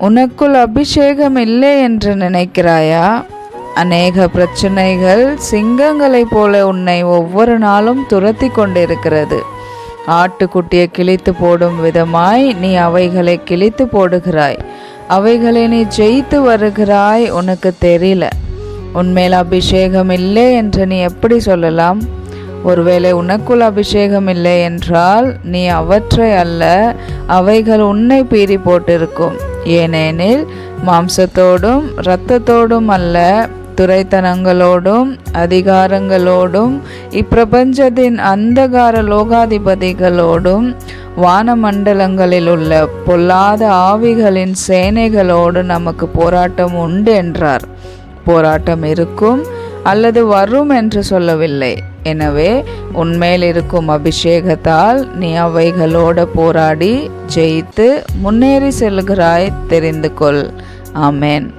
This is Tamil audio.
உனக்குள் அபிஷேகம் இல்லை என்று நினைக்கிறாயா? அநேக பிரச்சனைகள் சிங்கங்களைப் போல உன்னை ஒவ்வொரு நாளும் துரத்தி கொண்டிருக்கிறது. ஆட்டுக்குட்டியை கிழித்து போடும் விதமாய் நீ அவைகளை கிழித்து போடுகிறாய். அவைகளை நீ ஜெயித்து வருகிறாய் உனக்கு தெரியல. உன்மேல் அபிஷேகம் இல்லை என்று நீ எப்படி சொல்லலாம்? ஒருவேளை உனக்குள் அபிஷேகம் இல்லை என்றால் நீ அவற்றை அல்ல அவைகள் உன்னை பீறி போட்டிருக்கும். ஏனெனில் மாம்சத்தோடும் இரத்தத்தோடும் அல்ல துரைத்தனங்களோடும் அதிகாரங்களோடும் இப்பிரபஞ்சத்தின் அந்தகார லோகாதிபதிகளோடும் வானமண்டலங்களில் உள்ள பொல்லாத ஆவிகளின் சேனைகளோடு நமக்கு போராட்டம் உண்டு என்றார். போராட்டம் இருக்கும் அல்லது வரும் என்று சொல்லவில்லை. எனவே உன்மேல் இருக்கும் அபிஷேகத்தால் நீ அவைகளோடு போராடி ஜெயித்து முன்னேறி செல்கிறாய் தெரிந்து கொள். ஆமேன்.